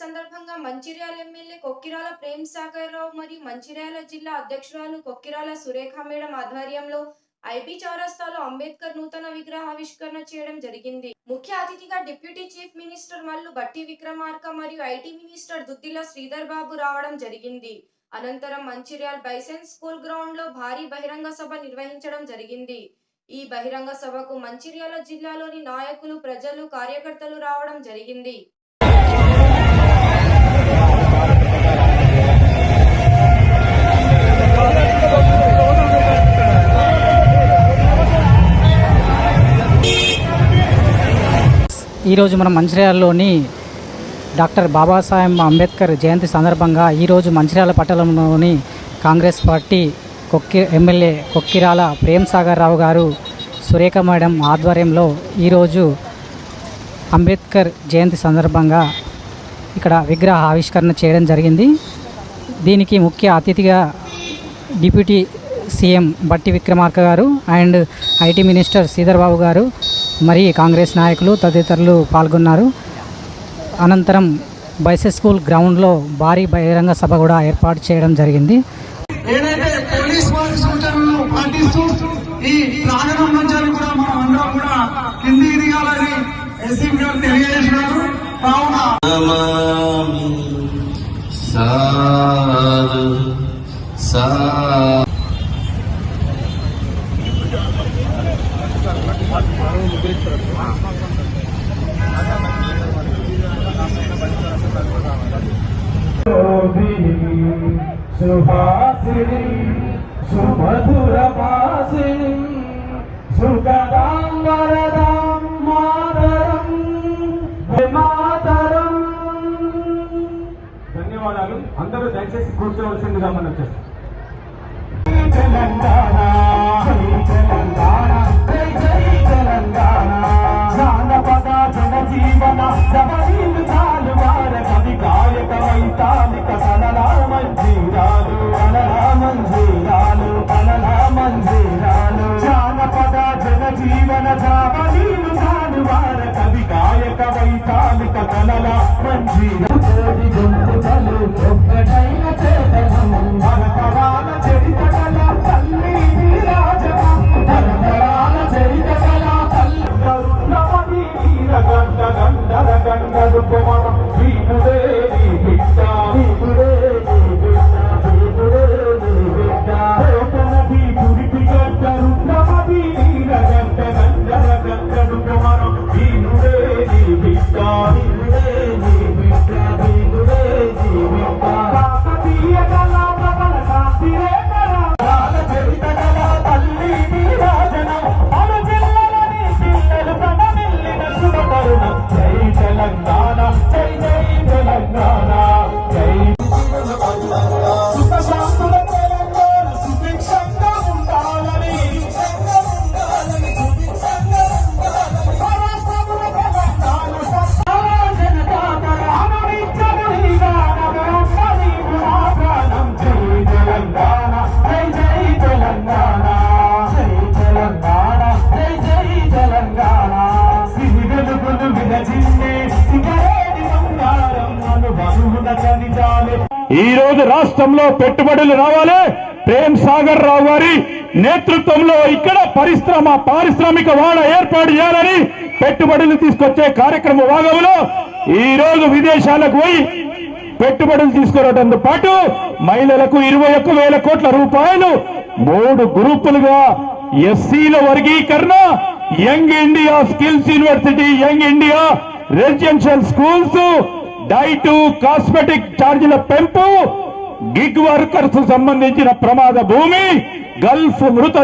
సందర్భంగా మంచిర్యాల ఎమ్మెల్యే కొక్కిరాల ప్రేమ్ సాగర్రావు మరియు మంచిర్యాల జిల్లా అధ్యక్షురాలు కొక్కిరాల సురేఖ మేడం ఆధ్వర్యంలో ఐబీ చౌరస్తాలో అంబేద్కర్ నూతన విగ్రహావిష్కరణ చేయడం జరిగింది. ముఖ్య అతిథిగా deputy chief minister Mallu Bhatti Vikramarka మరియు ఐటీ మినిస్టర్ దుద్దిల శ్రీధర్ బాబు రావడం జరిగింది. అనంతరం మంచిర్యాల్ బైసెన్ స్కూల్ గ్రౌండ్లో భారీ బహిరంగ సభ నిర్వహించడం జరిగింది. ఈ బహిరంగ సభకు మంచిర్యాల జిల్లాలోని నాయకులు ప్రజలు కార్యకర్తలు రావడం జరిగింది. ఈరోజు మనం మంచిర్యాలలోని డాక్టర్ బాబాసాహెబ్ అంబేద్కర్ జయంతి సందర్భంగా ఈరోజు మంచిర్యాల పట్టణంలోని కాంగ్రెస్ పార్టీ కొక్కి ఎమ్మెల్యే కొక్కిరాల ప్రేమ్ సాగర్ రావు గారు సురేఖ మేడం ఆధ్వర్యంలో ఈరోజు అంబేద్కర్ జయంతి సందర్భంగా ఇక్కడ విగ్రహ ఆవిష్కరణ చేయడం జరిగింది. దీనికి ముఖ్య అతిథిగా డిప్యూటీ సీఎం బట్టి విక్రమార్క గారు and IT minister Sridhar Babu గారు మరి కాంగ్రెస్ నాయకులు తదితరులు పాల్గొన్నారు. అనంతరం బైసెస్ స్కూల్ గ్రౌండ్లో భారీ బహిరంగ సభ కూడా ఏర్పాటు చేయడం జరిగింది. ఏదైతే పోలీస్ వారి సూచనలను పాటిస్తూ ఈ కూడా మనం అందరం కూడా దిగాలని ఎస్సీ గారు తెలియజేసినారు. नमामि सार सार सुभासिनी सुमधुरभासिनी वरदा దయచేసి కూర్చోవలసిందిగా మనం చేస్తాం. తెలంగాణ జై తెలంగాణ జై జై తెలంగాణ. జానపద జనజీవన జవనీలు చాలు వార కవి గాయక వైతాళిక కలలా మంజీరాలు జానపద చాలు వార కవి మంజీరాలు ఈ రోజు రాష్ట్రంలో పెట్టుబడులు రావాలి. ప్రేమ్ సాగర్ రావు గారి నేతృత్వంలో ఇక్కడ పరిశ్రమ పారిశ్రామిక వాడ ఏర్పాటు చేయాలని పెట్టుబడులు తీసుకొచ్చే కార్యక్రమ భాగంలో ఈ రోజు విదేశాలకు పోయి పెట్టుబడులు తీసుకురావడంతో పాటు మహిళలకు ఇరవై ఒక్క వేల కోట్ల రూపాయలు మూడు గ్రూపులుగా ఎస్సీల వర్గీకరణ young India skills university young India residential schools diet cosmetic ఛార్జీల పెంపు గిగ్ వర్కర్స్ సంబంధించిన ప్రమాద భూమి గల్ఫ్ మృత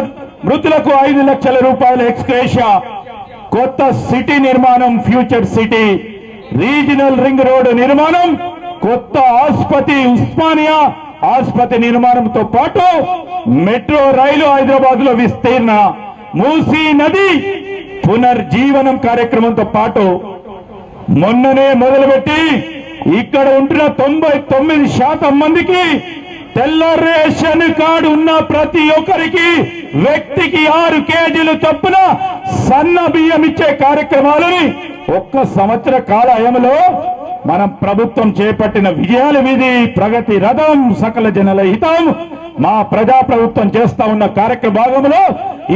మృతులకు ఐదు లక్షల రూపాయల ఎక్స్క్రేషా కొత్త సిటీ నిర్మాణం future city. Regional ring road నిర్మాణం కొత్త ఆసుపత్రి ఉస్మానియా. ఆసుపత్రి నిర్మాణంతో పాటు మెట్రో రైలు హైదరాబాద్లో విస్తీర్ణ. మూసీ నది పునర్జీవనం కార్యక్రమంతో పాటు మొన్ననే మొదలుపెట్టి ఇక్కడ ఉంటున్న తొంభై తొమ్మిది శాతం మందికి తెల్ల రేషన్ కార్డు ఉన్న ప్రతి ఒక్కరికి వ్యక్తికి ఆరు కేజీలు చొప్పున సన్న బియ్యం ఇచ్చే కార్యక్రమాలని ఒక్క సంవత్సర కాలయంలో మనం ప్రభుత్వం చేపట్టిన విజయాల వీధి ప్రగతి రథం సకల జనల హితం మా ప్రజా ప్రభుత్వం చేస్తా ఉన్న కార్యక్రమ భాగంలో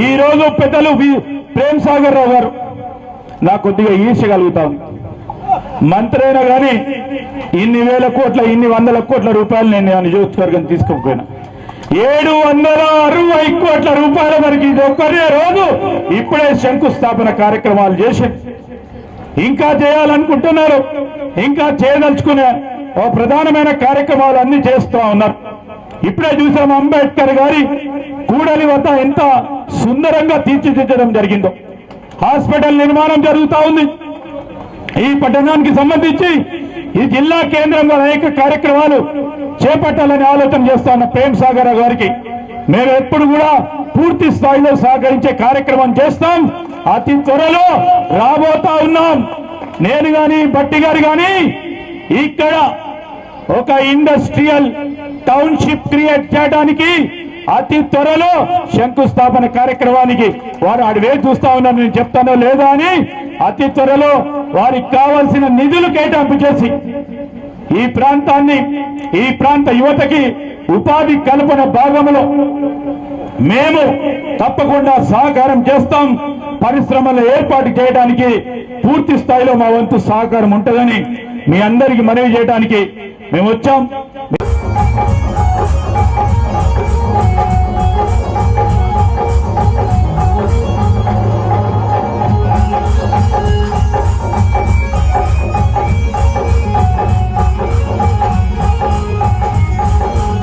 ఈ రోజు పెద్దలు వి- ప్రేమ్ సాగర్ రావు గారు. నాకు కొద్దిగా ఈర్ష ఉంది. మంత్రి అయినా కానీ ఇన్ని వేల కోట్ల ఇన్ని వందల కోట్ల రూపాయలు నేను ఆ నియోజకవర్గం తీసుకోకపోయినా. ఏడు వందల అరవై కోట్ల రూపాయల వరకు ఇది ఒక్కరే రోజు ఇప్పుడే శంకుస్థాపన కార్యక్రమాలు చేసి ఇంకా చేయాలనుకుంటున్నారు ఇంకా చేయదలుచుకునే ఓ ప్రధానమైన కార్యక్రమాలు అన్ని చేస్తూ ఉన్నారు. ఇప్పుడే చూసాం అంబేద్కర్ గారి కూడలి వద్ద ఎంత సుందరంగా తీర్చిదిద్దడం జరిగిందో. హాస్పిటల్ నిర్మాణం జరుగుతా ఉంది. ఈ పట్టణానికి సంబంధించి ఈ జిల్లా కేంద్రంలో అనేక కార్యక్రమాలు చేపట్టాలని ఆలోచన చేస్తున్న ప్రేమ్ సాగర్ గారికి. మేము ఎప్పుడు కూడా పూర్తి స్థాయిలో సహకరించే కార్యక్రమం చేస్తాం. అతి త్వరలో రాబోతా ఉన్నాం. నేను గాని బట్టి గారు గాని ఇక్కడ ఒక ఇండస్ట్రియల్ టౌన్షిప్ క్రియేట్ చేయడానికి అతి త్వరలో శంకుస్థాపన కార్యక్రమానికి వారు అడివే చూస్తా ఉన్నారు. నేను చెప్తానో లేదా అని అతి త్వరలో వారికి కావాల్సిన నిధులు కేటాయింపు చేసి ఈ ప్రాంతాన్ని ఈ ప్రాంత యువతకి ఉపాధి కల్పన భాగంలో మేము తప్పకుండా సహకారం చేస్తాం. పరిశ్రమలు ఏర్పాటు చేయడానికి పూర్తి స్థాయిలో మా వంతు సహకారం ఉంటుందని మీ అందరికి మనవి చేయడానికి మేము వచ్చాం.